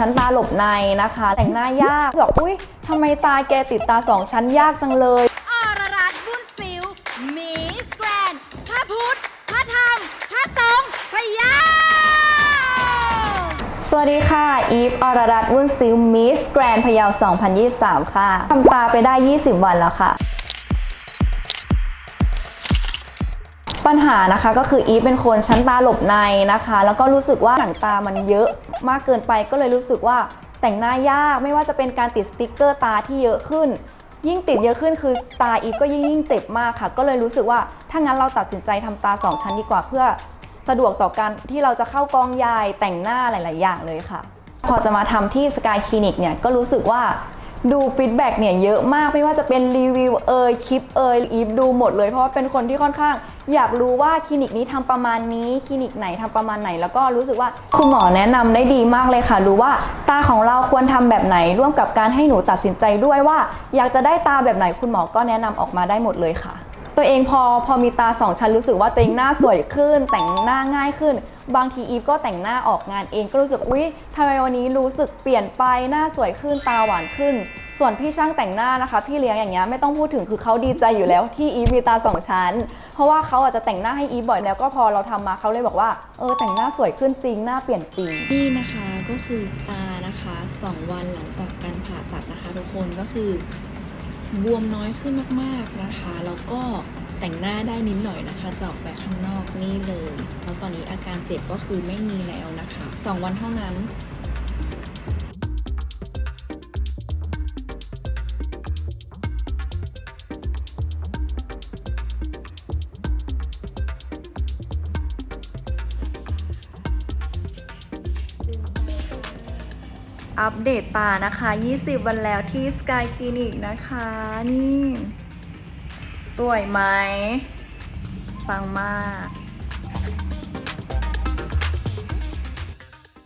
ชั้นตาหลบในนะคะ แต่งหน้ายากบอกอุ้ยทำไมตาแกติดตาสองชั้นยากจังเลย อรรัตน์บุญสิวมิสแกรนด์พระพุทธ พระธรรม พระสงฆ์พระยา สวัสดีค่ะ อีฟ อรรัตน์วุ่นซิลมิสแกรนพะเยา 2023 ค่ะทำตาไปได้ 20 วันแล้วค่ะ ปัญหานะคะก็คืออีฟเป็นคนชั้นตาหลบในนะคะ แล้วก็รู้สึกว่าหนังตามันเยอะมากเกินไปก็เลยรู้สึกว่าแต่งหน้ายากไม่ว่าจะเป็นการติดสติกเกอร์ตาที่เยอะขึ้น ยิ่งติดเยอะขึ้นคือตาอีฟก็ยิ่งยิ่งเจ็บมากค่ะ ก็เลยรู้สึกว่าถ้างั้นเราตัดสินใจทำตาสองชั้นดีกว่าเพื่อสะดวกต่อการที่เราจะเข้ากองยายแต่งหน้าหลาย ๆ อย่างเลยค่ะ พอจะมาทำที่สกายคลินิกเนี่ยก็รู้สึกว่าดูฟีดแบ็กเนี่ยเยอะมากไม่ว่าจะเป็นรีวิวเอ่ยคลิปเอ่ยอีฟดูหมดเลยเพราะว่าเป็นคนที่ค่อนข้าง อยากรู้ว่าคลินิกนี้ทำประมาณนี้คลินิกไหนทำประมาณไหน แล้วก็รู้สึกว่าคุณหมอแนะนำได้ดีมากเลยค่ะ รู้ว่าตาของเราควรทำแบบไหน ร่วมกับการให้หนูตัดสินใจด้วยว่า อยากจะได้ตาแบบไหนคุณหมอก็แนะนำออกมาได้หมดเลยค่ะ ตัวเองพอพอมีตาสองชั้นรู้สึกว่าตัวเองหน้าสวยขึ้น แต่งหน้าง่ายขึ้น บางทีอีฟก็แต่งหน้าออกงานเองก็รู้สึกอุ๊ยทำไมวันนี้รู้สึกเปลี่ยนไปหน้าสวยขึ้นตาหวานขึ้น ส่วนพี่ช่างแต่งหน้านะคะพี่เลี้ยงอย่างเงี้ยไม่ต้องพูดถึงคือเขาดีใจอยู่แล้วที่อีฟมีตาสองชั้น เพราะว่าเขาอาจจะแต่งหน้าให้อีฟบ่อยแล้วก็พอเราทำมาเขาเลยบอกว่าเออแต่งหน้าสวยขึ้นจริงหน้าเปลี่ยนจริงนี่นะคะก็คือตานะคะ 2 วันหลังจากการผ่าตัดนะคะทุกคนก็คือบวมน้อยขึ้นมากๆนะคะ แล้วก็แต่งหน้าได้นิดหน่อยนะคะจะออกไปข้างนอกนี่เลย แล้วตอนนี้อาการเจ็บก็คือไม่มีแล้วนะคะ 2 วันเท่านั้น อัปเดตตานะคะ 20 วันแล้วที่ Sky Clinic นะคะ นี่ สวยไหม ฟังมาก